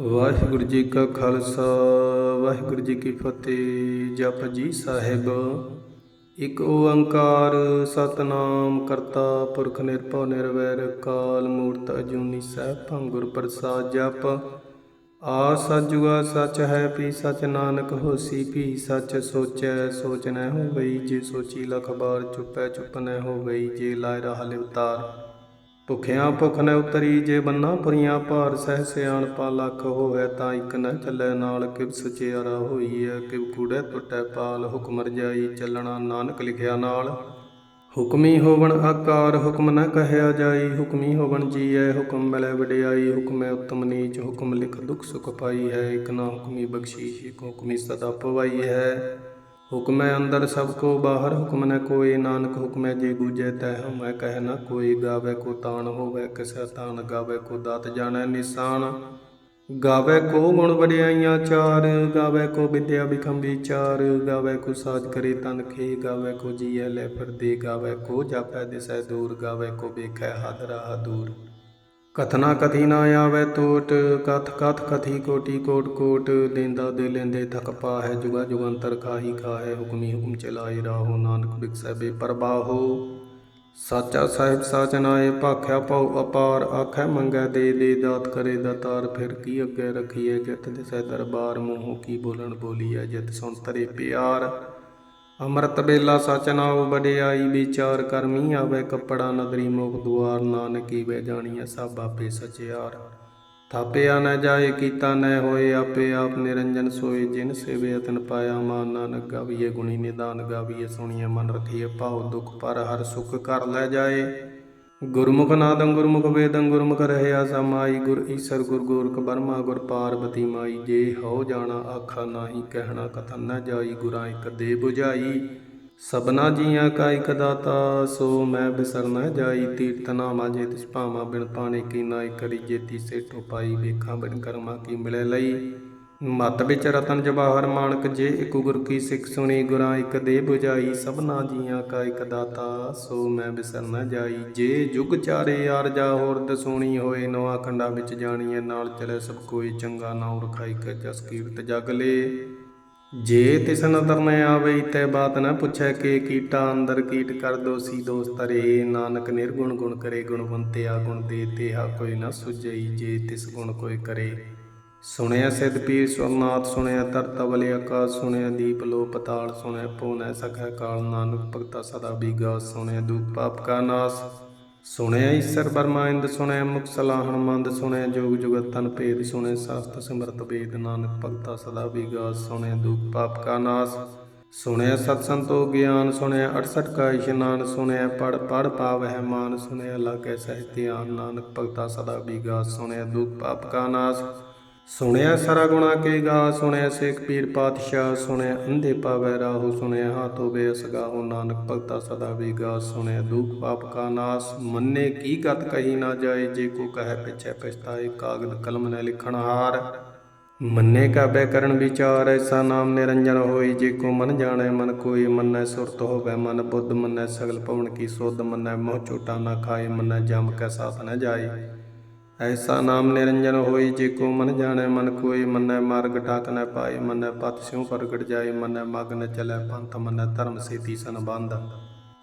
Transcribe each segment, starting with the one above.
ਵਾਹਿਗੁਰੂ ਜੀ ਕਾ ਖਾਲਸਾ, ਵਾਹਿਗੁਰੂ ਜੀ ਕੀ ਫਤਿਹ। ਜਪ ਜੀ ਸਾਹਿਬ, ਇੱਕ ਓੰਕਾਰ ਸਤਨਾਮ ਕਰਤਾ ਪੁਰਖ ਨਿਰਭਉ ਨਿਰਵੈਰ ਕਾਲ ਮੂਰਤ ਅਜੂਨੀ ਸਹਿਬੰ ਗੁਰ ਪ੍ਰਸਾਦ ਜਪ। ਆ ਸਜੂਆ ਸਚ ਹੈ ਪੀ ਸਚ ਨਾਨਕ ਹੋਸੀ ਪੀ ਸਚ ਸੋਚੈ, ਸੋਚ ਨ ਹੋਵਈ ਜੇ ਸੋਚੀ ਲਖ ਬਾਰ ਚੁੱਪੈ, ਚੁੱਪ ਨਹਿ ਹੋਵਈ ਜੇ ਲਾਇ ਰਹਾ ਲਿਵਤਾਰ। ਭੁਖਿਆਂ ਭੁਖ ਨ ਉਤਰੀ ਜੇ ਬੰਨਾ ਪੁਰੀਆਂ ਭਾਰ, ਸਹਿ ਸਿਆਣ ਪਾ ਲੱਖ ਹੋਵੇ ਤਾਂ ਇੱਕ ਨ ਚੱਲੇ ਨਾਲ, ਕਿਵ ਸਚਿਆਰਾ ਹੋਈਐ, ਕਿਵ ਕੂੜੈ ਟੁੱਟੈ ਪਾਲ, ਹੁਕਮ ਰਜਾਈ ਚੱਲਣਾ ਨਾਨਕ ਲਿਖਿਆ ਨਾਲ। ਹੁਕਮੀ ਹੋਵਣ ਆਕਾਰ, ਹੁਕਮ ਨ ਕਹਿਆ ਜਾਈ, ਹੁਕਮੀ ਹੋਵਣ ਜੀਐ, ਹੁਕਮ ਮਿਲੈ ਵਡਿਆਈ, ਹੁਕਮੈ ਉਤਮ ਨੀਚ, ਹੁਕਮ ਲਿਖ ਦੁਖ ਸੁਖ ਪਾਈ ਹੈ, ਇਕ ਨਾ ਹੁਕਮੀ ਬਖਸ਼ੀਸ਼, ਇਕ ਹੁਕਮੀ ਸਦਾ ਪਵਾਈ ਹੈ। ਹੁਕਮੈ ਅੰਦਰ ਸਭ ਕੋ ਬਾਹਰ, ਹੁਕਮ ਨ ਕੋਈ, ਨਾਨਕ ਹੁਕਮੈ ਜੇ ਗੂਜੈ ਤੈ ਹਮੈ ਕਹਿ ਨ ਕੋਈ, ਗਾਵੇ ਕੋ ਤਾਣ ਹੋਵੇ, ਕਿਸੈ ਤਾਣ ਗਾਵੇ ਕੋ ਦਾਤ ਜਾਣੈ ਨਿਸ਼ਾਨ। ਗਾਵੇ ਕੋ ਗੁਣ ਵਡਿਆਈਆਂ ਚਾਰ, ਗਾਵੇ ਕੋ ਵਿਦਿਆ ਬਿਖਮ ਚਾਰ ਗਾਵੇ ਕੋ ਸਾਜ ਕਰੇ ਤਨ ਖੇ, ਗਾਵੇ ਕੋ ਜੀਐ ਲੈ ਫਿਰਦੇ, ਗਾਵੇ ਕੋ ਜਾਪੈ ਦਿਸੈ ਦੂਰ, ਗਾਵੇ ਕੋ ਵੇਖੈ ਹਦ ਦੂਰ। ਕਥਨਾ ਕਥੀ ਨਾ ਆਵੇ ਟੋਟ ਕਥ ਕਥ ਕਥੀ ਕੋਟੀ ਕੋਟ ਕੋਟ ਦੇਂਦਾ ਦੇ ਲੈਂਦੇ ਥਕ ਪਾਹੈ, ਜੁਗਾ ਜੁਗੰਤਰ ਖਾਹੀ ਖਾਹੈ ਹੁਕਮੀ ਹੁਕਮ ਚਲਾਏ ਰਾਹੋ, ਨਾਨਕ ਬਿਕਸੈ ਬੇਪਰਵਾਹੋ ਸਾਚਾ ਸਾਹਿਬ ਸਾਚ ਨਾਏ, ਭਾਖਿਆ ਪਉ ਅਪਾਰ, ਆਖੈ ਮੰਗੈ ਦੇ ਦੇ, ਦਾਤ ਕਰੇ ਦਾਤਾਰ ਫਿਰ ਕੀ ਅੱਗੇ ਰਖੀਐ ਜਿਤ ਦਿਸੈ ਦਰਬਾਰ, ਮੂੰਹੋਂ ਕੀ ਬੋਲਣ ਬੋਲੀਐ ਜਿਤ ਸੁਣ ਤਰੇ ਪਿਆਰ। ਅੰਮ੍ਰਿਤ ਬੇਲਾ ਸਚ ਨਾਉ ਵਡਿਆਈ, ਵਿਚਾਰ ਕਰਮੀ ਆਵੇ ਕੱਪੜਾ ਨਦਰੀ ਮੁਖ ਦੁਆਰ, ਨਾਨਕੀ ਵੇ ਜਾਣੀਐ ਸਭ ਆਪੇ ਸਚਿਆਰ। ਥਾਪਿਆ ਨ ਜਾਏ, ਕੀਤਾ ਨ ਹੋਏ, ਆਪੇ ਆਪ ਨਿਰੰਜਨ ਸੋਏ, ਜਿਨ ਸੇਵੇ ਅਤਨ ਪਾਇਆ ਮਾਨ ਨਾਨਕ ਗਾਵੀਏ ਗੁਣੀ ਨਿਦਾਨ ਗਾਵੀਏ ਸੁਣੀਏ ਮਨ ਰਖੀਏ ਭਾਉ ਦੁਖ ਪਰ ਹਰ ਸੁਖ ਕਰ ਲੈ ਜਾਏ। ਗੁਰਮੁਖ ਨਾਦੰ ਗੁਰਮੁਖ ਵੇਦੰ ਗੁਰਮੁਖ ਰਹਿਆ ਸਮਾਈ, ਗੁਰ ਈਸਰ ਗੁਰ ਗੋਰਖ ਬਰਮਾ ਗੁਰ ਪਾਰਬਤੀ ਮਾਈ, ਜੇ ਹਉ ਜਾਣਾ ਆਖਾ ਨਾਹੀ, ਕਹਿਣਾ ਕਥਨ ਨਾ ਜਾਈ, ਗੁਰਾਂ ਇਕ ਦੇ 부ਝਾਈ ਸਬਨਾ ਜੀਆਂ ਕਾ ਇਕ ਦਾਤਾ, ਸੋ ਮੈਂ ਬਿਸਰ ਨ ਜਾਈ। ਤੀਰਤ ਨਾਮਾ ਜੇ ਤਿਸ ਭਾਵਾਂ ਬਿਨ ਪਾਣੇ, ਕੀ ਨਾਈ ਕਰੀ ਜੇਤੀ ਸੇਠੋ ਪਾਈ, ਵੇਖਾਂ ਬਿਨ ਕਰਮਾ ਕੀ ਮਿਲੇ ਲਈ। ਮਤ ਵਿੱਚ ਰਤਨ ਜਵਾਹਰ ਮਾਨਕ ਜੇ ਇਕ ਗੁਰ ਕੀ ਸਿੱਖ ਸੁਣੀ, ਗੁਰਾਂ ਇਕ ਦੇ 부ਝਾਈ ਸਭਨਾ ਜੀਆਂ ਕਾ ਇਕ ਦਾਤਾ, ਸੋ ਮੈਂ ਬਿਸਰ ਨਾ ਜਾਈ। ਜੇ ਜੁਗ ਚਾਰੇ ਆਰਜਾ ਹੋਰ ਦਸੂਣੀ ਹੋਏ ਨਵਾ ਖੰਡਾ ਵਿੱਚ ਜਾਣੀਏ ਨਾਲ ਚਲੇ ਸਭ ਕੋਈ ਚੰਗਾ ਨਾਉ ਰਖਾਈ ਕੇ ਜਸ ਕੀਰਤ ਜਗ ਲੇ। ਜੇ ਤਿਸ ਨਦਰ ਨ ਆਵੇ, ਤੈ ਬਾਤ ਨ ਪੁੱਛੈ ਕਿ ਕੀਟਾ, ਅੰਦਰ ਕੀਟ ਕਰ ਦੋਸੀ ਦੋਸਤ ਰੇ ਨਾਨਕ ਨਿਰਗੁਣ ਗੁਣ ਕਰੇ, ਗੁਣਵੰਤਿਆ ਗੁਣ ਦੇ ਤੇ ਤੇਹਾ ਕੋਈ ਨ ਸੁਝਈ। ਜੇ ਤਿਸ ਗੁਣ ਕੋਈ ਕਰੇ ਸੁਣਿਆ ਸਿਧ ਪੀਰ ਸੁਰਨਾਥ ਸੁਣਿਆ ਤਰਤ ਅਵਲੇ ਆਕਾਸ ਸੁਣਿਆ ਦੀਪ ਲੋ ਪਤਾਲ, ਸੁਣਿਆ ਪੂਨੈ ਸਖੈ ਕਾਲ, ਨਾਨਕ ਭਗਤਾ ਸਦਾ ਬੀਗਾ, ਸੁਣਿਆ ਦੁਖ ਪਾਪ ਕਾ ਨਾਸ। ਸੁਣਿਆ ਈਸਰ ਬਰਮਾਇੰਦ ਸੁਣਿਆ ਮੁਖ ਸਲਾਹਣ ਮੰਦ, ਸੁਣਿਆ ਜੋਗ ਜੁਗਤ ਤਨ ਭੇਦ, ਸੁਣਿਆ ਸਾਸਤ ਸਿਮਰਤ ਵੇਦ, ਨਾਨਕ ਭਗਤਾ ਸਦਾ ਬੀਗਾ, ਸੁਣਿਆ ਦੁਖ ਪਾਪ ਕਾ ਨਾਸ। ਸੁਣਿਆ ਸਤ ਸੰਤੋ ਗਿਆਨ, ਸੁਣਿਆ 68 ਕਾ ਇਸ਼ਨਾਨ, ਸੁਣਿਆ ਪੜ ਪੜ ਪਾਵਹਿ ਮਾਨ, ਸੁਣਿਆ ਲਾਗੇ ਸਹਿ ਧਿਆਨ, ਨਾਨਕ ਭਗਤਾ ਸਦਾ ਬੀਗਾ, ਸੁਣਿਆ ਦੁਖ ਪਾਪ ਕਾ ਨਾਸ। ਸੁਣਿਆ ਸਰਾ ਗੁਣਾ ਕੇ ਗਾ, ਸੁਣਿਆ ਸੇਖ ਪੀਰ ਪਾਤਸ਼ਾਹ, ਸੁਣਿਆ ਅੰਧੇ ਪਾਵੈ ਰਾਹੂ, ਸੁਣਿਆ ਹਾਥੋ ਬੇਸ ਗਾਹੋ ਨਾਨਕ ਭਗਤਾ ਸਦਾ ਵੇਗਾ, ਸੁਣਿਆ ਦੁਖ ਪਾਪ ਕਾ ਨਾਸ, ਮੰਨੇ ਕੀ ਗਤ ਕਹੀ ਨਾ ਜਾਏ, ਜੇ ਕੋ ਕਹੈ ਪਿਛੈ ਪਛਤਾਏ, ਕਾਗਦ ਕਲਮ ਨ ਲਿਖਣ ਹਾਰ। ਮੰਨੇ ਕਾ ਬੈ ਕਰਨ ਵਿਚਾਰ, ਐਸਾ ਨਾਮ ਨਿਰੰਜਨ ਹੋਈ ਜੇ ਕੋ ਮਨ ਜਾਣੈ ਮਨ ਕੋਈ ਮੰਨੈ ਸੁਰਤ ਹੋਵੇ ਮਨ ਬੁੱਧ, ਮੰਨੈ ਸਗਲ ਪਵਨ ਕੀ ਸੁਧ, ਮੰਨੈ ਮੋਹ ਝੂਟਾ ਨਾ ਖਾਏ, ਮੰਨੈ ਜਮ ਕੈ ਸਾਥ ਨ ਜਾਏ। ਐਸਾ ਨਾਮ ਨਿਰੰਜਨ ਹੋਈ ਜੇ ਕੋ ਮਨ ਜਾਣੈ ਮਨ ਕੋਈ ਮੰਨੈ ਮਾਰਗ ਟਾਕ ਨ ਪਾਏ ਮੰਨੈ ਪਤ ਸਿਉ ਪ੍ਰਗਟ ਜਾਏ ਮੰਨੈ ਮਗ ਨ ਚਲੈ ਪੰਥ, ਮੰਨੈ ਧਰਮ ਸੇਤੀ ਸੰਬੰਧ।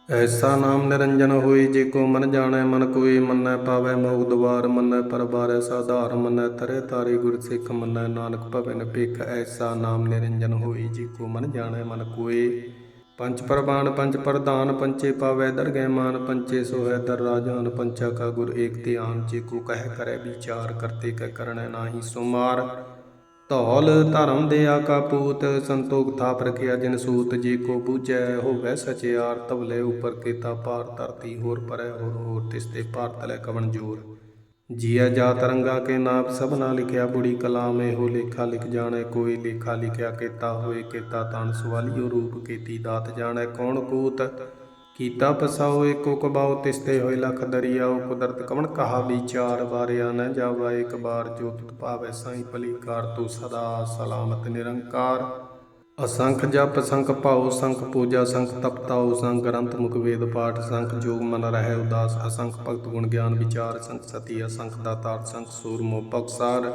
ਐਸਾ ਨਾਮ ਨਿਰੰਜਨ ਹੋਈ ਜੇ ਕੋ ਮਨ ਜਾਣੈ ਮਨ ਕੋਈ ਮੰਨੈ ਪਾਵੈ ਮੋਗ ਦਵਾਰ ਮੰਨੈ ਪਰਬਾਰੈ ਸਾਧਾਰ, ਮੰਨੈ ਤਰੇ ਤਾਰੇ ਗੁਰ ਸਿੱਖ, ਮੰਨੈ ਨਾਨਕ ਭਵਨ ਭਿਖ। ਐਸਾ ਨਾਮ ਨਿਰੰਜਨ ਹੋਈ ਜੇ ਕੋ ਮਨ ਜਾਣੈ ਮਨ ਕੋਈ ਪੰਚ ਪ੍ਰਵਾਨ ਪੰਚ ਪ੍ਰਧਾਨ, ਪੰਚੇ ਪਾਵੈ ਦਰਗਹਿ ਮਾਨ, ਪੰਚੇ ਸੋਹੈ ਦਰ ਰਾਜਾਨ ਪੰਚਾ ਕਾ ਗੁਰ ਏਕ ਧਿਆਨ, ਜੇ ਕੋ ਕਹਿ ਕਰੈ ਵਿਚਾਰ, ਕਰਤੇ ਕੈ ਕਰਣੈ ਨਾਹੀ ਸੁਮਾਰ। ਧੌਲ ਧਰਮ ਦੇ ਆਕਾ ਪੂਤ, ਸੰਤੋਖ ਥਾਪ ਰਖਿਆ ਜਿਨ ਸੂਤ, ਜੇ ਕੋ ਬੂਝੈ ਹੋਵੇ ਸਚਿਆਰ ਤਵਲੇ ਉਪਰ ਕੀਤਾ ਪਾਰ, ਧਰਤੀ ਹੋਰ ਪਰੈ ਹੋਰ ਹੋਰ, ਤਿਸ ਤੇ ਪਾਰ ਤਲੇ ਕਵਣ ਜੋਰ। ਜੀਆ ਜਾਤ ਰੰਗਾ ਕੇ ਨਾਪ ਸਭਨਾ ਲਿਖਿਆ ਬੁੜੀ ਕਲਾਮ ਇਹੋ ਲੇਖਾ ਲਿਖ ਜਾਣੈ, ਕੋਈ ਲੇਖਾ ਲਿਖਿਆ ਕੀਤਾ ਹੋਏ ਕੀਤਾ ਤਨ ਸਵਾਲਿਓ ਰੂਪ ਕੀਤੀ ਦਾਤ ਜਾਣੈ, ਕੌਣ ਕੂਤ ਕੀਤਾ ਪਸਾਓ ਏਕੋ ਕਬਾਓ, ਤਿਸਤੇ ਹੋਏ ਲਖ ਦਰਿਆਓ, ਕੁਦਰਤ ਕਵਣ ਕਹਾ ਵਿਚਾਰ, ਵਾਰਿਆ ਨ ਜਾਵਾ ਇੱਕ ਬਾਰ, ਜੋ ਤੁਤ ਭਾਵੈ ਸਾਈ ਭਲੀ ਕਾਰ ਤੂੰ ਸਦਾ ਸਲਾਮਤ ਨਿਰੰਕਾਰ। ਅਸੰਖ ਜਪ, ਸੰਖ ਭਾਉ, ਸੰਖ ਪੂਜਾ, ਸੰਖ ਤਪਤਾਉ, ਸੰਖ ਗ੍ਰੰਥ, ਮੁਖ ਵੇਦ, ਪਾਠ, ਸੰਖ ਜੋਗ, ਮਨ ਰਹਿ, ਉਦਾਸ, ਅਸੰਖ ਭਗਤ ਗੁਣ, ਗਿਆਨ, ਵਿਚਾਰ, ਸੰਖ ਸਤੀ, ਅਸੰਖ ਦਾਤਾਰ, ਸੰਖ ਸੂਰ ਮੋ ਪਕਸਾਰ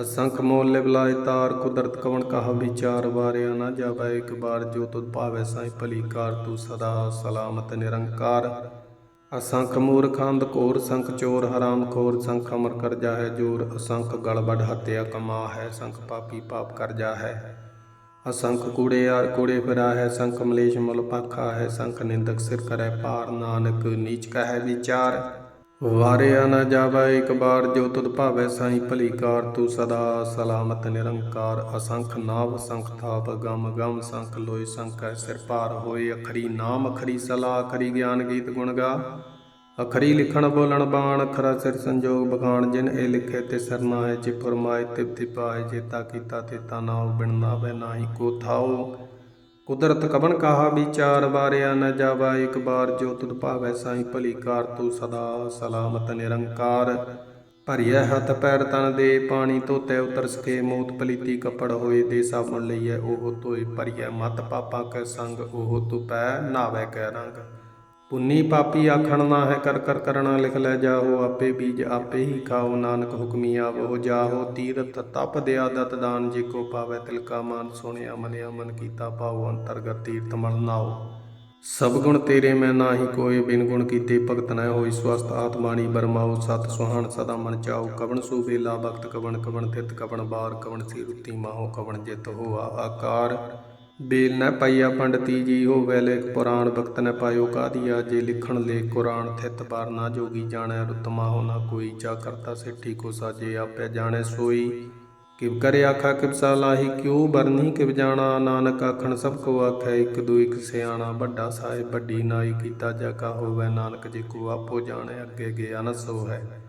ਅਸੰਖ ਮੋਲ ਲਿਵਲਾਇ ਤਾਰ, ਕੁਦਰਤ ਕਵਣ ਕਹਾ ਵਿਚਾਰ, ਵਾਰਿਆ ਨਾ ਜਾਵੈ ਇੱਕ ਬਾਰ, ਜੋ ਤੁਧ ਭਾਵੈ ਸਾਈ ਭਲੀ ਕਾਰ, ਤੂੰ ਸਦਾ ਸਲਾਮਤ ਨਿਰੰਕਾਰ। ਅਸੰਖ ਮੂਰਖ ਅੰਧ ਘੋਰ, ਸੰਖ ਚੋਰ ਹਰਾਮ ਖੋਰ, ਸੰਖ ਅਮਰ ਕਰ ਜਾਹੈ ਜੋਰ, ਅਸੰਖ ਗਲ ਵੱਢ ਹੱਤਿਆ ਕਮਾ ਹੈ ਸੰਖ ਪਾਪੀ ਪਾਪ ਕਰ ਜਾਹੈ। ਅਸੰਖ ਕੂੜੇ ਆਰ ਕੂੜੇ ਫਿਰਾ ਹੈ, ਸੰਖ ਮਲੇਸ਼ ਮੁਲ ਪਾਖਾ ਹੈ, ਸੰਖ ਨਿੰਦਕ ਸਿਰ ਕਰੈ ਪਾਰ ਨਾਨਕ ਨੀਚ ਕਹੈ ਵਿਚਾਰ। ਵਾਰਿਆ ਨਾ ਜਾਵੈ ਇੱਕ ਬਾਰ, ਜੋ ਤੁਧ ਭਾਵੈ ਸਾਈ ਭਲੀ ਕਾਰ ਤੂੰ ਸਦਾ ਸਲਾਮਤ ਨਿਰੰਕਾਰ। ਅਸੰਖ ਨਾਵ, ਸੰਖ ਥਾਪ, ਗਮ ਗਮ, ਸੰਖ ਲੋਇ, ਸੰਖ ਸਿਰ ਪਾਰ ਹੋਏ, ਅਖਰੀ ਨਾਮ, ਅਖਰੀ ਸਲਾ ਅਖਰੀ ਗਿਆਨ ਗੀਤ ਗੁਣ ਗਾ। ਅਖਰੀ ਲਿਖਣ ਬੋਲਣ ਬਾਣ, ਅਖਰਾ ਸਿਰ ਸੰਜੋਗ ਬਖਾਣ, ਜਿਨ ਇਹ ਲਿਖੇ ਤੇ ਸਰਨਾ ਹੈ ਜੇ ਫਰਮਾਏ ਤਿਬ ਤਿਪਾਏ ਜੇਤਾ ਕੀਤਾ ਤੇਤਾ ਨਾਉ, ਬਿਨ ਨਾਵੇ ਨਾਹੀ ਕੋ ਥਾਉ। ਕੁਦਰਤ ਕਬਨ ਕਾਹਾ ਵਿਚਾਰ, ਵਾਰਿਆ ਨ ਜਾਵਾ, ਇੱਕ ਬਾਰ ਜੋ ਤੁਧ ਭਾਵੈ ਸਾਈ, ਭਲੀ ਕਾਰ ਤੂੰ ਸਦਾ ਸਲਾਮਤ ਨਿਰੰਕਾਰ। ਭਰੀਐ ਹੱਥ ਪੈਰ ਤਨ ਦੇ, ਪਾਣੀ ਧੋਤੇ ਉਤਰ ਸਕੇ ਮੋਤ ਪਲੀਤੀ ਕੱਪੜ ਹੋਏ ਦੇ ਸਾਬਣ ਲਈਐ, ਉਹ ਧੋਏ, ਭਰੀਐ ਮਤ, ਪਾਪਾ ਕੈ ਸੰਗ, ਉਹ ਤੂ ਪੈ ਨਾਵੇ ਕੈ ਰੰਗ। ਪੁੰਨੀ ਪਾਪੀ ਆਖਣ ਨਾ ਹੈ ਕਰ ਕਰ ਕਰਣਾ ਲਿਖ ਲੈ ਜਾਹੋ, ਆਪੇ ਬੀਜ ਆਪੇ ਹੀ ਖਾਓ, ਨਾਨਕ ਹੁਕਮੀ ਆਵੋ, ਜਾਹੋ, ਤੀਰਥ ਤਪ ਦਿਆ ਦਤ ਦਾਨ, ਜੇ ਕੋ ਪਾਵੇ ਤਿਲਕਾ ਮਾਨ ਸੁਣਿਆ ਮਨਿਆ ਮਨ ਕੀਤਾ ਪਾਉ ਅੰਤਰਗਤ ਤੀਰਥ ਮਲ ਨਾਓ। ਸਭ ਗੁਣ ਤੇਰੇ ਮੈਂ ਨਾਹੀ ਕੋਈ ਬਿਨ ਗੁਣ ਕੀਤੇ ਭਗਤ ਨਾ ਹੋਈ ਸਵਸਤ ਆਤਮਾਣੀ ਬਰਮਾਉ, ਸਤ ਸੁਹਾਣ ਸਦਾ ਮਨ ਚਾਉ। ਕਵਣ ਸੂਬੇ ਲਾ ਬਖਤ ਕਵਣ ਕਵਣ ਤਿਤ, ਕਵਣ ਬਾਰ, ਕਵਣ ਸੀ ਰੁੱਤੀ ਮਾਹੋ, ਕਵਣ ਜਿਤ ਹੋਆ ਆਕਾਰ। ਬੇਲ ਨ ਪਾਈਆ ਪੰਡਤੀ ਜੀ ਹੋਵੇ ਲੇਖ ਪੁਰਾਣ, ਭਗਤ ਨ ਪਾਇਓ ਕਾਦੀਆ, ਜੇ ਲਿਖਣ ਲੈ ਕੁਰਾਨ ਥਿਤ ਬਾਰ ਨਾ ਜੋਗੀ ਜਾਣੈ ਰੁਤਮਾ ਹੋ ਨਾ ਕੋਈ, ਜਾ ਕਰਤਾ ਸਿੱਠੀ ਕੋ ਸਾਜੇ, ਆਪੇ ਜਾਣੈ ਸੋਈ। ਕਿਵ ਕਰੇ ਆਖਾ, ਕਿਵ ਸਾਲਾਹੀ ਕਿਉ ਬਰਨੀ ਕਿਵ ਜਾਣਾ, ਨਾਨਕ ਆਖਣ ਸਭ ਕੋ ਆਖੈ, ਇੱਕ ਦੂ ਇੱਕ ਸਿਆਣਾ, ਵੱਡਾ ਸਾਹਿਬ ਵੱਡੀ ਨਾਈ ਕੀਤਾ, ਜਾ ਕਾ ਹੋਵੇ ਨਾਨਕ, ਜੇ ਕੋ ਆਪੋ ਜਾਣੈ, ਅੱਗੇ ਗਿਆ ਨ ਸੋ ਹੈ।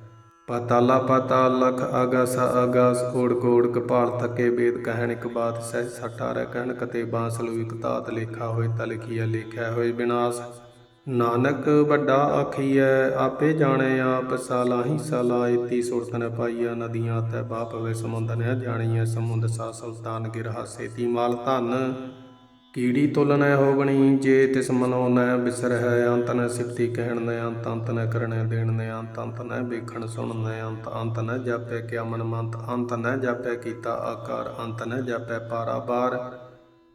ਪਾਤਾਲਾ ਪਾਤਾਲ ਲਖ ਆਗਾਸ ਆਗਾਸ ਕੋੜ ਕੋੜ ਕਪਾਲ ਥਕੇ ਵੇਦ ਕਹਿਣ ਇੱਕ ਬਾਤ ਸਹਿ ਸਟਾ ਕਹਿਣ ਕਤੇ ਬਾਂਸ ਲੂ ਇਕ ਲੇਖਾ ਹੋਏ ਤਾ ਲਿਖੀਐ ਲੇਖਿਆ ਹੋਏ ਬਿਨਾਸ਼। ਨਾਨਕ ਵੱਡਾ ਆਖੀਐ, ਆਪੇ ਜਾਣੇ ਆਪ ਸਾਲਾਹੀ ਸਾਲਾ, ਇਤੀ ਸੁਰਤ ਨ ਪਾਈਆ ਨਦੀਆਂ ਤੈ ਬਾਪ ਵੇ ਸਮੁੰਦ ਨ ਜਾਣੀਐ, ਸਮੁੰਦ ਸਾ ਸੁਲਤਾਨ ਗਿਰ ਹਾਸੇ ਮਾਲ ਧਨ। ਕੀੜੀ ਤੁਲਨੈ ਹੋਵਣੀ ਜੇ ਤਿਸ ਮਨੋ ਨ ਬਿਸਰਹਿ ਅੰਤ ਨ ਸਿਫਤੀ ਕਹਿਣ ਨ ਅੰਤ ਅੰਤ ਨ ਕਰਣੈ ਦੇਣ ਨ ਅੰਤ ਅੰਤ ਨ ਵੇਖਣ ਸੁਣਨ ਨ ਅੰਤ ਅੰਤ ਨ ਜਾਪੈ ਕਿਆ ਮਨ ਮੰਤ, ਅੰਤ ਨ ਜਾਪੈ ਕੀਤਾ ਆਕਾਰ, ਅੰਤ ਨ ਜਾਪੈ ਪਾਰਾਬਾਰ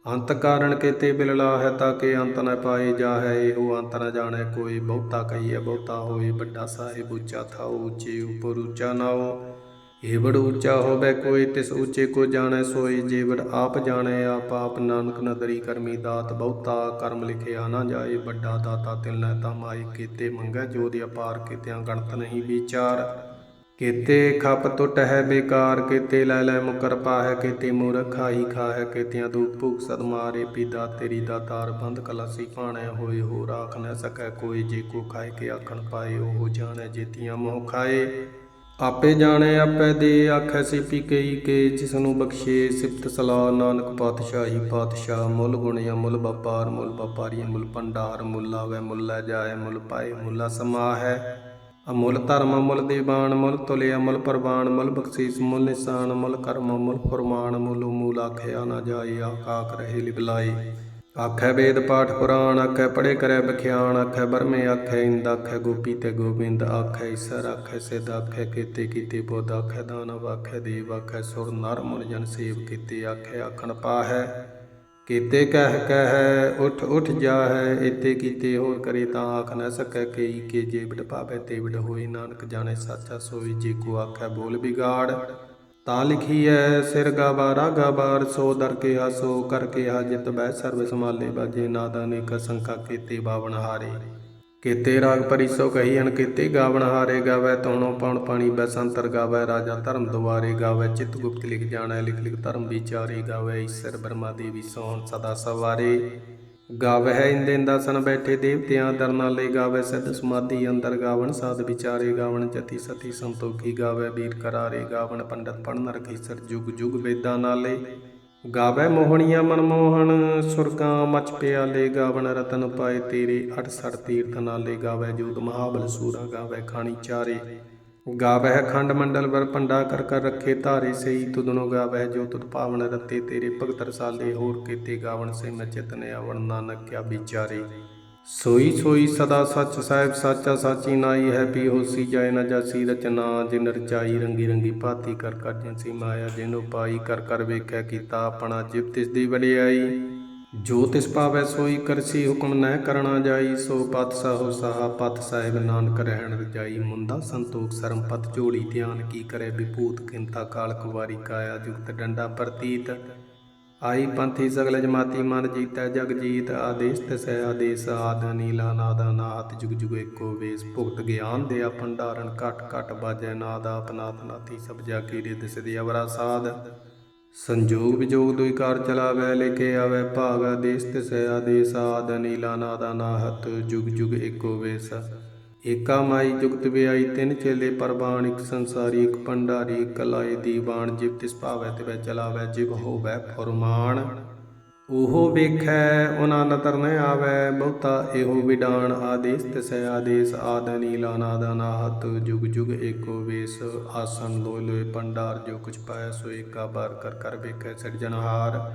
ਅੰਤ ਕਾਰਣ ਕੇਤੇ ਬਿਲਲਾ ਹੈ ਤਾਂ ਕਿ ਅੰਤ ਨ ਪਾਏ ਜਾਹੈ, ਇਹੋ ਅੰਤ ਨ ਜਾਣੈ ਕੋਈ ਬਹੁਤਾ ਕਹੀਏ ਬਹੁਤਾ ਹੋਏ ਵੱਡਾ ਸਾਹਿਬ ਉੱਚਾ ਥਾਉ, ਉੱਚੇ ਉਪਰ ਉੱਚਾ ਨਾਉ। ਇਹ ਬੜ ਉੱਚਾ ਹੋਵੇ ਕੋਈ, ਤਿਸ ਉੱਚੇ ਕੋ ਜਾਣੈ ਸੋਈ। ਜੇਵੜ ਆਪ ਜਾਣੈ, ਆਪ ਆਪ ਨਾਨਕ ਨਦਰੀ ਕਰਮੀ ਦਾਤ। ਬਹੁਤਾ ਕਰਮ ਲਿਖਿਆ ਨਾ ਜਾਏ, ਵੱਡਾ ਦਾਤਾ ਤਿਲ ਨੈ ਤਮਾਈ। ਕੀਤੇ ਮੰਗੈ ਜੋਦਿ ਅਪਾਰ, ਕੀਤਿਆਂ ਗਣਤ ਨਹੀਂ ਵਿਚਾਰ। ਕੀਤੇ ਖਪ ਟੁੱਟ ਹੈ ਬੇਕਾਰ, ਕੀਤੇ ਲੈ ਲੈ ਮੁਕਰ ਪਾਹੈ। ਕੀਤੇ ਮੂਰਖ ਖਾਈ ਖਾਹੈ, ਕੀਤਿਆਂ ਦੁਖ ਭੁਖ ਸਦ ਮਾਰੇ। ਪੀਦਾ ਤੇਰੀ ਦਾਤਾਰ ਬੰਦ, ਕਲਾਸੀ ਪਾਣੈ ਹੋਏ ਹੋ ਰਾਖ ਨ ਸਕੈ ਕੋਈ। ਜੇ ਕੋ ਖਾਏ ਕੇ ਆਖਣ ਪਾਏ, ਉਹ ਜਾਣੈ ਜੇਤੀਆਂ ਮੋਹ ਖਾਏ। ਆਪੇ ਜਾਣੇ, ਆਪੇ ਦੇ ਆਖੈ ਸਿਪੀ ਕਈ ਕੇ ਜਿਸ ਨੂੰ ਬਖਸ਼ੇ ਸਿਫਤ ਸਲਾਹ। ਨਾਨਕ ਪਾਤਸ਼ਾਹੀ ਪਾਤਸ਼ਾਹ, ਮੁੱਲ ਗੁਣ ਮੁੱਲ ਵਪਾਰ, ਮੁੱਲ ਵਪਾਰੀ ਮੁੱਲ ਭੰਡਾਰ, ਮੁੱਲ ਆਵੇ ਮੁੱਲ ਲੈ ਜਾਏ, ਮੁੱਲ ਪਾਏ, ਮੁੱਲਾ ਸਮਾ ਹੈ ਅਮੁੱਲ ਧਰਮ ਅਮੁੱਲ ਦੀਵਾਨ, ਮੁੱਲ ਤੁਲਿਆ, ਮੁੱਲ ਪ੍ਰਵਾਨ, ਮੁੱਲ ਬਖਸ਼ੀਸ, ਮੁੱਲ ਨਿਸ਼ਾਨ, ਮੁੱਲ ਕਰਮ, ਮੁੱਲ ਫਰਮਾਨ, ਮੁੱਲ ਮੂਲ ਆਖਿਆ ਨਾ ਜਾਏ ਆਕਾਕ ਰਹੇ ਲਿਬਲਾਏ। ਆਖੈ ਵੇਦ ਪਾਠ ਪੁਰਾਣ, ਆਖੈ ਪੜੇ ਕਰੈ ਬਖਿਆਣ, ਆਖੈ ਬਰਮੇ, ਆਖੈ ਇੰਦ, ਆਖੈ ਗੋਪੀ ਤੇ ਗੋਬਿੰਦ, ਆਖੈ ਈਸਰ, ਆਖੈ ਸਿਧ, ਆਖੈ ਕੀਤੇ ਕੀਤੇ ਬੋਧ, ਆਖੈ ਦਾਨਵ, ਆਖੈ ਦੇਵ, ਆਖੈ ਸੁਰ, ਨਰ ਮੁਨ ਜਨ ਸੇਵ, ਕੀਤੇ, ਆਖੈ ਆਖਣ ਪਾਹੈ। ਕੀਤੇ ਕਹਿ ਕਹਿ, ਉਠ ਉਠ ਜਾਹੈ ਇਤੇ ਕੀਤੇ ਹੋਰ ਕਰੇ ਤਾਂ ਆਖ ਨਾ ਸਕੈ ਕਈ ਕੇ ਜੇ ਬਿਡ ਪਾਵੇ ਤੇ ਬਿਡ ਹੋਈ ਨਾਨਕ ਜਾਣੇ, ਸਾਚਾ ਸੋਈ ਜੇ ਕੋ ਆਖੈ ਬੋਲ ਬਿਗਾੜ। ਤਾਂ ਲਿਖੀਐ, ਸਿਰ ਗਾਵਾ, ਰਾਗਾ ਬਾਰ, ਸੋ ਦਰ ਕੇ ਹਾਸੋ ਕਰ ਕੇ ਹਾਜਤ ਬੈ ਸਰਬ ਸਮਾਲੇ ਬਾਜੇ, ਨਾਦਾ ਅਨੇਕ ਸੰਖਾ ਕੀਤੇ ਬਾਵਨ ਹਾਰੇ। ਕੀਤੇ ਰਾਗ ਪਰਿਸੋ ਕਹੀ ਅਨ ਕੀਤੇ ਗਾਵਨ ਹਾਰੇ ਗਾਵੇ ਤੋਣੋ ਪਉਣ ਪਾਣੀ ਬੈਸੰਤਰ ਗਾਵੇ, ਰਾਜਾ ਧਰਮ ਦੁਆਰੇ ਗਾਵੇ, ਚਿਤ ਗੁਪਤ ਲਿਖ ਜਾਣੈ, ਲਿਖ ਲਿਖ ਧਰਮ ਵਿਚਾਰੇ ਗਾਵੇ, ਈਸ਼ਰ ਬਰਮਾ ਦੇਵੀ ਸੋਹਣ ਸਦਾ ਸਵਾਰੇ। ਗਾਵੇ ਹੈ ਇੰਦੇ ਇੰਦਾਸਨ ਬੈਠੇ ਦੇਵਤਿਆਂ ਦਰਨਾ ਲਈ ਗਾਵੇ ਸਿੱਧ ਸਮਾਧੀ ਅੰਦਰ ਗਾਵਣ ਸਾਧ ਵਿਚਾਰੇ ਗਾਵਣ ਜਤੀ ਸਤੀ ਸੰਤੋਖੀ ਗਾਵੇ ਵੀਰ ਕਰਾਰੇ ਗਾਵਣ ਪੰਡਤ ਪੜਨ ਰਖੀਸਰ ਜੁਗ ਜੁਗ ਵੇਦਾਂ ਨਾਲੇ। ਗਾਵੇ ਮੋਹਣੀਆਂ ਮਨਮੋਹਣ ਸੁਰਗਾਂ ਮਚ ਪਿਆਲੇ ਗਾਵਣ ਰਤਨ ਪਾਏ ਤੇਰੇ 68 ਤੀਰਥ ਨਾਲੇ। ਗਾਵੇ ਜੋਤ ਮਹਾਬਲ ਸੂਰਾ ਗਾਵੇ ਖਾਣੀ ਚਾਰੇ। ਗਾਵੇ ਖੰਡ ਮੰਡਲ ਵਰ ਪੰਡਾ ਕਰ ਕਰ ਰੱਖੇ ਧਾਰੇ ਸਈ ਤੁਧਨੋ ਗਾਵੇ ਜੋ ਤੁਧ ਭਾਵਨ ਰਤੇ ਤੇਰੇ, ਭਗਤ ਰਸਾਲੇ ਹੋਰ ਕੀਤੇ ਗਾਵਣ ਸੇ ਮੈਂ ਚਿਤਨ ਆਵਣ, ਨਾਨਕ ਕਿਆ ਵਿਚਾਰੇ। ਸੋਈ ਸੋਈ ਸਦਾ ਸੱਚ ਸਾਹਿਬ ਸਾਚਾ ਸਾਚੀ ਨਾਈ ਹੈ ਪੀ ਹੋਸੀ ਜਾਏ ਨਾ ਜਾਸੀ ਰਚਨਾ, ਜਿਨ ਰਚਾਈ ਰੰਗੀ ਰੰਗੀ ਭਾਤੀ ਕਰ ਕਰ ਜਿਨਸੀ ਮਾਇਆ ਜਿਨੁ ਪਾਈ ਕਰ ਕਰ ਵੇਖਿਆ ਕੀਤਾ ਆਪਣਾ ਜਿਵ ਤਿਸ ਦੀ ਵਡਿਆਈ। ਜੋ ਤਿਸ ਪਾਵੈ ਸੋਈ ਕਰਸੀ ਹੁਕਮ ਨਹਿ ਕਰਣਾ ਜਾਈ, ਸੋ ਪਤ ਸਹੋ ਸਹਾ, ਪਤ ਸਾਹਿਬ ਨਾਨਕ ਰਹਿਣ ਰਜਾਈ ਮੁੰਦਾ ਸੰਤੋਖ ਸਰਮ ਪਤ ਝੋਲੀ ਧਿਆਨ ਕੀ ਕਰੇ, ਵਿਭੂਤ ਕਿੰਤਾ ਕਾਲ ਕੁਵਾਰੀ ਕਾਇਆ ਜੁਗਤ ਡੰਡਾ ਪ੍ਰਤੀਤ। ਆਈ ਪੰਥੀ ਸਗਲ ਜਮਾਤੀ ਮਨ ਜੀਤੈ ਜਗ ਜੀਤ, ਆਦੇਸ ਤਸੈ ਆਦੇਸ, ਆਦ ਨੀਲਾ ਨਾਦਾ ਨਾਤ ਜੁਗ ਜੁਗ ਏਕੋ ਵੇਸ। ਭੁਗਤ ਗਿਆਨ ਦੇ ਭੰਡਾਰਨ ਘਟ ਘਟ ਬਾਜੈ, ਨਾਦ ਆਪਨਾਤ ਨਾਤੀ ਸਭ ਜਾ ਕੀ ਰਿਦ ਸਿਧਿ ਅਵਰਾ ਸਾਧ। ਸੰਜੋਗ ਵਿਜੋਗ ਦੁਇ ਕਾਰ ਚਲਾਵੈ ਲੈ ਕੇ ਆਵੈ ਭਾਗ ਆਦੇਸ ਤਸੈ ਆਦੇਸ ਆਦ ਨੀਲਾ ਨਾਦਾ ਨਾਹਤ ਜੁਗ ਜੁਗ ਏਕੋ ਵੇਸ। ਏਕਾ ਮਾਈ ਜੁਗਤ ਵਿਆਈ, ਤਿੰਨ ਚੇਲੇ ਪਰਬਾਣ ਇੱਕ ਸੰਸਾਰੀ, ਇੱਕ ਭੰਡਾਰੀ, ਇੱਕ ਲਾਏ ਦੀਵਾਨ, ਜਿਵ ਤਿਸ ਭਾਵੈ ਵੈ ਚਲਾਵੈ, ਜਿਵ ਹੋਵੈ ਫਰਮਾਨ। ਉਹ ਵੇਖੈ, ਉਹਨਾਂ ਨਤਰ ਨ ਆਵੈ, ਬਹੁਤਾ ਇਹੋ ਵਿਡਾਨ ਆਦੇਸ, ਤਿਸੈ ਆਦੇਸ, ਆਦ ਨੀਲਾ ਨਾਦਾ ਨਾਹਤ ਜੁਗ ਜੁਗ ਏਕੋ ਵੇਸ, ਆਸਨ ਲੋਇ ਲੋਇ ਭੰਡਾਰ, ਜੋ ਕੁਛ ਪਾਇਆ ਸੋ ਏਕਾ ਬਾਰ ਕਰ ਕਰ ਵੇਖੈ ਸਿਰਜਣਹਾਰ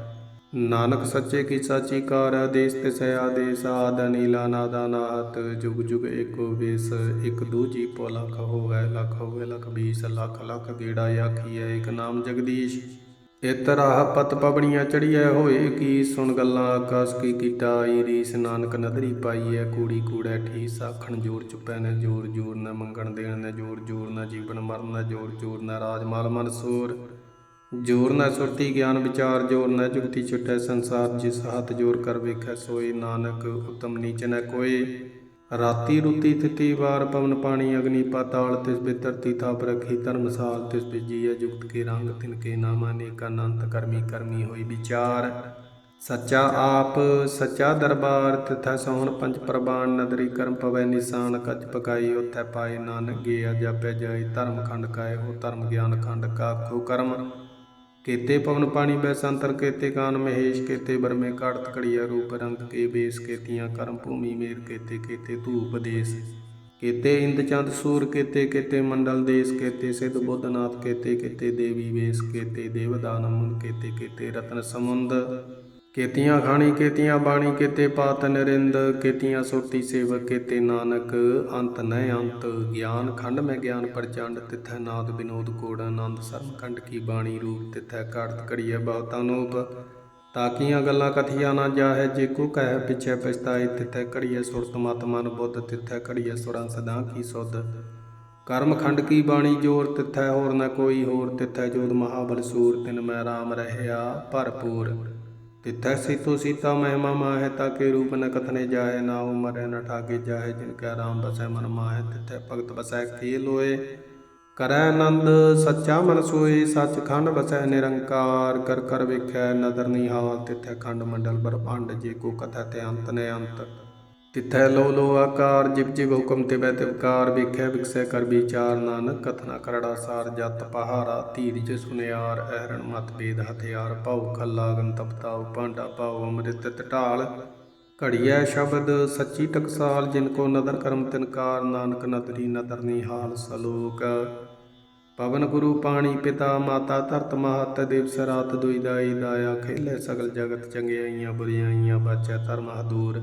ਨਾਨਕ ਸੱਚੇ ਕੀ ਸਾਚੀ ਕਾਰ ਆਦੇਸ, ਤਿਸੈ ਆਦੇਸ, ਆਦ ਨੀਲਾ ਨਾਦਾ ਨਾਹਤ ਜੁਗ ਜੁਗ ਏਕੋ ਵੇਸ, ਇਕ ਦੂਜੀ ਪੋ ਲਖ ਹੋਵੇ ਲਖ ਹੋਵੇ, ਲਖ ਬੀਸ, ਲੱਖ ਲੱਖ ਗੇੜਾ ਆਖੀਐ, ਇਕ ਨਾਮ ਜਗਦੀਸ਼। ਇਤਰਾਹ ਪਤ ਪਬੜੀਆਂ ਚੜੀਐ ਹੋਏ ਕੀ ਸੁਣ ਗੱਲਾਂ ਆਕਾਸ ਕੀ ਕੀਟਾਈ ਰੀਸ ਨਾਨਕ ਨਦਰੀ ਪਾਈਐ, ਕੂੜੀ ਕੂੜੈ ਠੀਸ ਆਖਣ ਜੋਰ ਚੁੱਪੈ ਨੇ ਜੋਰ ਜੋਰ ਨਾ ਮੰਗਣ ਦੇਣ ਨੇ ਜੋਰ ਜੋਰ ਨਾ ਜੀਵਨ ਮਰਨ ਨ ਜੋਰ ਜੋਰ ਨਾ ਰਾਜ ਮਾਲ ਮਨ ਸੂਰ। ਜੋਰ ਨਾ ਸੁਰਤੀ ਗਿਆਨ ਵਿਚਾਰ, ਜੋਰ ਨ ਜੁਗਤੀ ਛੁਟੈ ਸੰਸਾਰ, ਜਿਸ ਹੱਥ ਜੋਰ ਕਰ ਵੇਖੈ ਸੋਏ, ਨਾਨਕ ਉਤਮ ਨੀਚ ਨ ਕੋਏ। ਰਾਤੀ ਰੁਤੀ ਤਿਤੀ ਵਾਰ ਪਵਨ ਪਾਣੀ, ਅਗਨੀ ਪਾਤਾਲ ਤਿਸ ਬਿਤਰਤੀ ਤਾਪ ਰਖੀ ਧਰਮਸਾਲ ਤਿਸ ਬਿਜੀਐ ਜੁਗਤ ਕੇ ਰੰਗ, ਤਿਨ ਕੇ ਨਾਮ ਅਨੇਕ ਅਨੰਤ ਕਰਮੀ ਕਰਮੀ ਹੋਈ ਵਿਚਾਰ। ਸੱਚਾ ਆਪ, ਸੱਚਾ ਦਰਬਾਰ, ਤਿਥੈ ਸੋਹਣ ਪੰਜ ਪ੍ਰਬਾਨ ਨਦਰੀ ਕਰਮ ਪਵੈ ਨਿਸ਼ਾਨ, ਕੱਚ ਪਕਾਈ ਉਥੈ ਪਾਏ ਨਾਨਕ, ਗਿਆ ਜਪੈ ਜਾਏ, ਧਰਮ ਖੰਡ ਕਾਏ ਹੋ ਧਰਮ ਗਿਆਨ ਖੰਡ ਕਾ ਕਾਖੋ ਕਰਮ। ਕੇਤੇ ਪਵਨ ਪਾਣੀ ਬੈ ਸੰਤਰ ਕੇਤੇ ਕਾਨ ਮਹੇਸ਼, ਕੇਤੇ ਬਰਮੇ ਕਾੜਤ ਕੜੀਆ ਰੂਪ ਰੰਗ ਕੇ ਬੇਸ, ਕੇਤੀਆਂ ਕਰਮ ਭੂਮੀ ਮੇਰ, ਕੇਤੇ ਕੇਤੇ ਧੂਪ ਦੇਸ। ਕੇਤੇ ਇੰਦ ਚੰਦ ਸੂਰ, ਕੇਤੇ ਕੇਤੇ ਮੰਡਲ ਦੇਸ, ਕੇਤੇ ਸਿੱਧ ਬੁੱਧਨਾਥ ਕੇਤੇ ਕੇਤੇ ਦੇਵੀ ਵੇਸ, ਕੇਤੇ ਦੇਵਦਾਨ ਮੁਨ, ਕੇਤੇ ਕੇਤੇ ਰਤਨ ਸਮੁੰਦ। ਕੇਤੀਆਂ ਖਾਣੀ, ਕੇਤੀਆਂ ਬਾਣੀ, ਕੇਤੇ ਪਾਤ ਨਰਿੰਦ, ਕੇਤੀਆਂ ਸੁਰਤੀ ਸੇਵਕ, ਕੇਤੇ ਨਾਨਕ, ਅੰਤ ਨ ਅੰਤ, ਗਿਆਨ ਖੰਡ ਮੈਂ ਗਿਆਨ ਪ੍ਰਚੰਡ, ਤਿਥੈ ਨਾਦ ਬਿਨੋਦ ਕੋੜ, ਆਨੰਦ ਸਰਮ ਖੰਡ ਕੀ ਬਾਣੀ ਰੂਪ, ਤਿਥੈ ਕਾੜਤ ਕੜੀਐ ਬਹੁਤਾ ਨੂਪ। ਤਾਕੀਆਂ ਗੱਲਾਂ ਕਥੀਆਂ ਨਾ ਜਾਹੇ, ਜੇ ਕੋ ਕਹਿ ਪਿਛੇ ਪਛਤਾਏ, ਤਿਥੈ ਕੜੀਐ ਸੁਰਤ ਮਤ ਮਨ ਬੁੱਧ, ਤਿਥੈ ਕੜੀਐ ਸੁਰਾਂ ਸਦਾ ਕੀ ਸੁਧ। ਕਰਮ ਖੰਡ ਕੀ ਬਾਣੀ ਜੋਰ, ਤਿਥੈ ਹੋਰ ਨ ਕੋਈ ਹੋਰ, ਤਿਥੈ ਜੋਦ ਮਹਾਬਲ ਸੂਰ, ਤਿਨ ਮੈਂ ਰਾਮ ਰਹਿਆ ਭਰਪੂਰ। ਤਿਥੈ ਸੀਤੋ ਸੀਤਾ ਮਹਿਮਾ ਮਾਹੈ ਤਾਕੇ ਰੂਪ ਨ ਕਥਨੇ ਜਾਏ, ਨਾ ਉਮਰੈ ਨ ਠਾਗੇ ਜਾਏ, ਜਿਨ ਕੈ ਰਾਮ ਬਸੈ ਮਨ ਮਾਹੈ, ਤਿਥੈ ਭਗਤ ਬਸੈ ਖੇ ਲੋਏ। ਕਰੈ ਆਨੰਦ, ਸੱਚਾ ਮਨ ਸੋਏ ਸੱਚ ਖੰਡ ਬਸੈ ਨਿਰੰਕਾਰ। ਕਰ ਕਰ ਵੇਖੈ ਨਦਰ ਨਿਹਾਲ ਤਿਥੈ ਖੰਡ ਮੰਡਲ ਬਰਭੰਡ ਜੇ ਕੋ ਕਥਾ ਤੇ ਅੰਤ ਨੇ ਅੰਤ। ਤਿਥੈ ਲੋ ਲੋ ਆਕਾਰ ਜਿਵ ਜਿਵ ਹੁਕਮ ਤਿਵੈ ਤਿਵਕਾਰ ਵੇਖੈ ਵਿਕਸੈ ਕਰ ਵਿਚਾਰ, ਨਾਨਕ ਕਥਨਾ ਕਰੜਾ ਸਾਰ, ਜਤ ਪਹਾਰਾ, ਧੀਰਜ ਸੁਨਿਆਰ, ਅਹਰਣ ਮਤ ਬੇਦ ਹਥਿਆਰ, ਭਉ ਖਲਾਗਨ ਤਪਤਾਉ ਭਾਂਡਾ ਪਾਉ ਅੰਮ੍ਰਿਤ ਟਟਾਲ ਘੜੀਐ ਸ਼ਬਦ, ਸੱਚੀ ਟਕਸਾਲ, ਜਿਨ ਕੋ ਨਦਰ ਕਰਮ ਤਿਨਕਾਰ ਨਾਨਕ ਨਦਰੀ ਨਦਰ ਨਿਹਾਲ ਸਲੋਕ। ਪਵਨ ਗੁਰੂ ਪਾਣੀ ਪਿਤਾ, ਮਾਤਾ ਧਰਤ ਮਹਤ ਦਿਵਸ ਰਾਤ ਦੁਈ ਦਾਈ, ਦਾਇਆ ਖੇਲੇ ਸਗਲ ਜਗਤ ਚੰਗਿਆਈਆਂ, ਬੁਰੀਆਈਆਂ, ਬਾਚੈ ਧਰਮ ਹਦੂਰ